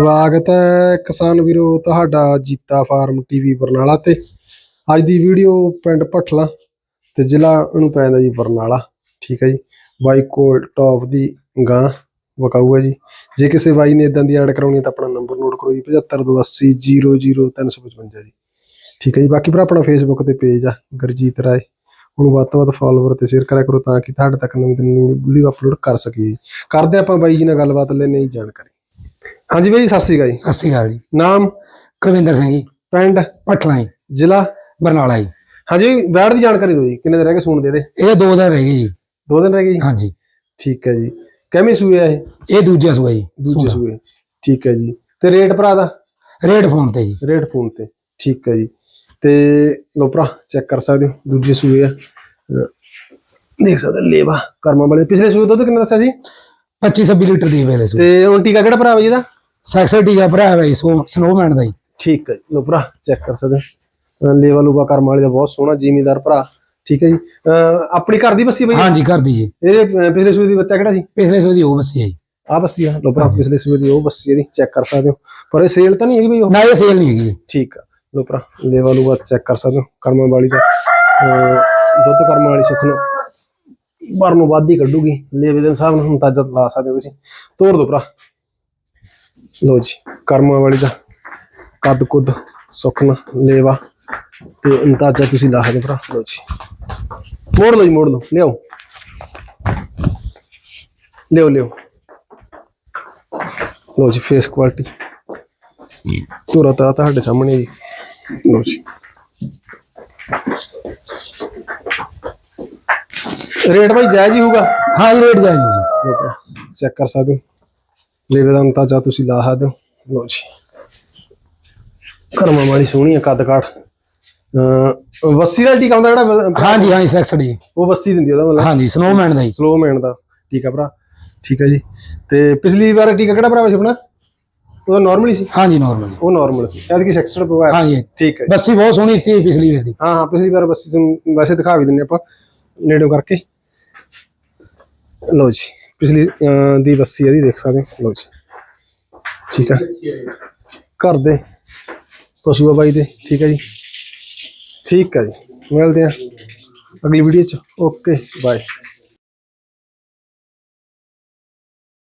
ਸਵਾਗਤ ਹੈ ਕਿਸਾਨ ਵੀਰੋ ਤੁਹਾਡਾ ਜੀਤਾ ਫਾਰਮ ਟੀਵੀ ਬਰਨਾਲਾ ਤੇ। ਅੱਜ ਦੀ ਵੀਡੀਓ ਪਿੰਡ ਭੱਠਲਾ ਤੇ ਜ਼ਿਲ੍ਹਾ ਨੂੰ ਪੈਂਦਾ ਜੀ ਬਰਨਾਲਾ। ਠੀਕ ਹੈ ਜੀ। ਬਾਈ ਕੋਲ ਟੌਪ ਦੀ ਗਾਂ ਵਕਾਊ ਹੈ ਜੀ। ਜੇ ਕਿਸੇ ਬਾਈ ਨੇ ਇਦਾਂ ਦੀ ਐਡ ਕਰਾਉਣੀ ਹੈ ਤਾਂ ਆਪਣਾ ਨੰਬਰ ਨੋਟ ਕਰੋ ਜੀ 7528000355 ਜੀ। ਠੀਕ ਹੈ ਜੀ। ਬਾਕੀ ਭਰਾ ਆਪਣਾ ਫੇਸਬੁੱਕ ਤੇ ਪੇਜ ਆ, ਗੁਰਜੀਤ ਰਾਏ। ਉਹਨੂੰ ਵੱਧ ਤੋਂ ਵੱਧ ਫਾਲੋਵਰ ਤੇ ਸ਼ੇਅਰ ਕਰਿਆ ਕਰੋ ਤਾਂ ਕਿ ਤੁਹਾਡੇ ਤੱਕ ਨਵੀਂ ਨਵੀਂ ਵੀਡੀਓ ਅਪਲੋਡ ਕਰ ਸਕੀਏ ਜੀ। ਕਰਦੇ ਆਪਾਂ ਬਾਈ ਜੀ ਨਾਲ ਗੱਲਬਾਤ ਲੈਣੇ ਜਾਣਕਾਰੀ। ਹਾਂਜੀ ਬਾਈ ਜੀ, ਸਤਿ ਸ੍ਰੀ ਅਕਾਲ ਜੀ। ਸਤਿ ਸ਼੍ਰੀ ਅਕਾਲ ਜੀ। ਨਾਮ? ਕੁਲਵਿੰਦਰ ਸਿੰਘ ਜੀ। ਪਿੰਡ? ਪਟਲਾ ਜੀ। ਜ਼ਿਲ੍ਹਾ? ਬਰਨਾਲਾ ਜੀ। ਹਾਂਜੀ ਬੈਠ ਦੀ ਜਾਣਕਾਰੀ ਦਿਓ ਜੀ ਕਿੰਨੇ ਦਿਨ ਰਹਿ ਗਏ ਸੂਣ ਦੇ ਦੇ ਇਹ ਦੋ ਦਿਨ ਰਹਿ ਗਏ ਜੀ। ਦੋ ਦਿਨ ਰਹਿ ਗਏ ਜੀ? ਹਾਂਜੀ। ਠੀਕ ਹੈ ਜੀ। ਕਿਵੇਂ ਸੂਏ ਆ ਇਹ? ਇਹ ਦੂਜਾ ਸੂਆ ਜੀ ਦੂਜੇ ਸੂਏ। ਠੀਕ ਹੈ ਜੀ। ਤੇ ਰੇਟ ਭਰਾ ਦਾ? ਰੇਡ ਫੋਨ ਤੇ ਜੀ। ਰੇਟ ਫੋਨ ਤੇ। ਠੀਕ ਹੈ ਜੀ। ਤੇ ਲੋ ਭਰਾ ਚੈੱਕ ਕਰ ਸਕਦੇ ਹੋ ਦੂਜੇ ਸੂਏ ਆ। ਅਹ ਦੇਖ ਸਕਦੇ ਹੋ, ਲੇਵਾ ਕਰਮਾਂ ਵਾਲੇ। ਪਿਛਲੇ ਸੂਏ ਦੁੱਧ ਕਿੰਨਾ ਦੱਸਿਆ ਜੀ 25 26 ਲੀਟਰ ਦੀ ਵੇਲੇ ਸੂ ਤੇ ਹੁਣ ਟੀਕਾ ਕਿਹੜਾ ਭਰਾ ਵਾ ਜੀ ਇਹਦਾ? ਸੈਕਸਰ ਟੀਗਾ ਭਰਾ ਹੈ ਜੀ ਸੋ ਸਨੋਮੈਨ ਦਾ ਜੀ। ਠੀਕ ਹੈ ਜੀ ਲੋ ਭਰਾ ਚੈੱਕ ਕਰ ਸਕਦੇ ਹੋ। ਅਹ ਲੇਵਾ ਲੂਵਾ ਕਰਮ ਵਾਲੇ ਦਾ ਬਹੁਤ ਸੋਹਣਾ ਜ਼ਿਮੀਦਾਰ ਭਰਾ ਠੀਕ ਹੈ ਜੀ। ਅਹ ਆਪਣੀ ਘਰ ਦੀ ਬੱਸੀ ਬਈ? ਹਾਂਜੀ ਘਰ ਦੀ ਜੀ। ਇਹਦੇ ਅਹ ਪਿਛਲੇ ਸੂਏ ਦੀ ਬੱਚਾ ਕਿਹੜਾ ਸੀ? ਪਿਛਲੇ ਸੂ ਦੀ ਉਹ ਬੱਸੀ ਹੈ ਜੀ। ਆ ਬੱਸੀ ਆ ਲੋ ਭਰਾ ਪਿਛਲੇ ਸੂਏ ਦੀ ਉਹ ਬੱਸੀ ਇਹਦੀ ਚੈੱਕ ਕਰ ਸਕਦੇ ਹੋ। ਪਰ ਇਹ ਸੇਲ ਤਾਂ ਨਹੀਂ ਹੈਗੀ ਬਈ ਉਹ? ਨਾ ਇਹ ਸੇਲ ਨਹੀਂ ਹੈਗੀ ਜੀ। ਠੀਕ ਆ ਲੋ ਭਰਾ ਲੇਵਾ ਲੂਵਾ ਚੈੱਕ ਕਰ ਸਕਦੇ ਹੋ ਕਰਮਾਂ ਵਾਲੀ ਦਾ ਅਹ ਦੁੱਧ ਕਰਮਾਂ ਵਾਲੀ ਸੁੱਖ ਨੂੰ ਬਾਹਰ ਨੂੰ ਵਾਧੀ ਕੱਢੂਗੀ। ਲੇਵੇ ਦੇ ਹਿਸਾਬ ਅੰਦਾਜ਼ਾ ਲਾ ਸਕਦੇ ਹੋ ਤੁਸੀਂ। ਤੋੜ ਦੋ ਭਰਾ। ਲੋ ਜੀ, ਕਰਮਾਂ ਵਾਲੀ ਦਾ ਕੱਦ ਕੁੱਦ ਸੁੱਖ ਲੇਵਾ ਤੇ ਅੰਦਾਜ਼ਾ ਤੁਸੀਂ ਲਾ ਸਕਦੇ ਹੋ ਭਰਾ। ਲੋ ਜੀ। ਮੋੜ ਲਓ ਜੀ, ਮੋੜ ਲਓ। ਲਿਆਓ। ਲਿਓ ਲਿਓ ਲੋ ਜੀ ਫੇਸ ਕੁਆਲਿਟੀ ਤੁਰਾ ਤੁਹਾਡੇ ਸਾਹਮਣੇ ਜੀ। ਲੋ ਜੀ। ਰੇਟ ਭਾਈ ਜਾਇਜ਼ ਹੀ ਹੋਊਗਾ? ਹਾਂ ਜੀ ਰੇਟ ਜਾਈ ਜੀ ਚੈੱਕ ਕਰ ਸਕਦੇ ਹੋ। ਲੇਵੇ ਦਾ ਅੰਤਾਜਾ ਤੁਸੀਂ ਲਾ ਸਕਦੇ ਹੋ। ਲੋ ਜੀ। ਕਰਮਾ ਵਾਲੀ ਸੋਹਣੀ ਹੈ ਕੱਦ ਕਾਠ। ਵੱਸੀ ਦਾ ਟੀਕਾ ਹੁੰਦਾ ਜਿਹੜਾ ਹਾਂਜੀ ਹਾਂਜੀ ਸੈਕਸਰ ਜੀ ਉਹ ਵੱਸੀ ਦਿੰਦੀ ਉਹਦਾ ਮਤਲਬ। ਹਾਂਜੀ ਸਨੋਮੈਨ ਦਾ ਜੀ। ਸਲੋ ਮੈਨ ਦਾ ਟੀਕਾ ਭਰਾ। ਠੀਕ ਹੈ ਜੀ। ਤੇ ਪਿਛਲੀ ਵਾਰ ਟੀਕਾ ਕਿਹੜਾ ਭਰਾ ਸੀ ਆਪਣਾ? ਉਹਦਾ ਨਾਰਮਲ ਹੀ ਸੀ? ਹਾਂਜੀ ਨਾਰਮਲ ਉਹ ਨਾਰਮਲ ਸੀ। ਐਤਕੀ ਸੈਕਸਟਰ ਪਵਾਇਆ। ਹਾਂਜੀ ਠੀਕ ਹੈ ਜੀ। ਬੱਸੀ ਬਹੁਤ ਸੋਹਣੀ ਦਿੱਤੀ ਪਿਛਲੀ ਵਾਰ ਦੀ। ਹਾਂ ਹਾਂ ਪਿਛਲੀ ਵਾਰ ਬਸ ਤੁਹਾਨੂੰ ਵੈਸੇ ਦਿਖਾ ਵੀ ਦਿੰਨੇ ਆਪਾਂ ਨੇੜੋਂ ਕਰਕੇ। ਲਓ ਜੀ, ਪਿਛਲੀ ਦੀ ਬੱਸੀ ਇਹਦੀ ਦੇਖ ਸਕਦੇ ਹੋ। ਲਓ ਜੀ। ਠੀਕ ਹੈ ਘਰ ਦੇ ਪਸ਼ੂ ਆ ਬਾਈ ਦੇ। ਠੀਕ ਹੈ ਜੀ। ਠੀਕ ਹੈ ਜੀ। ਮਿਲਦੇ ਆ ਅਗਲੀ ਵੀਡੀਓ ਚ। Okay bye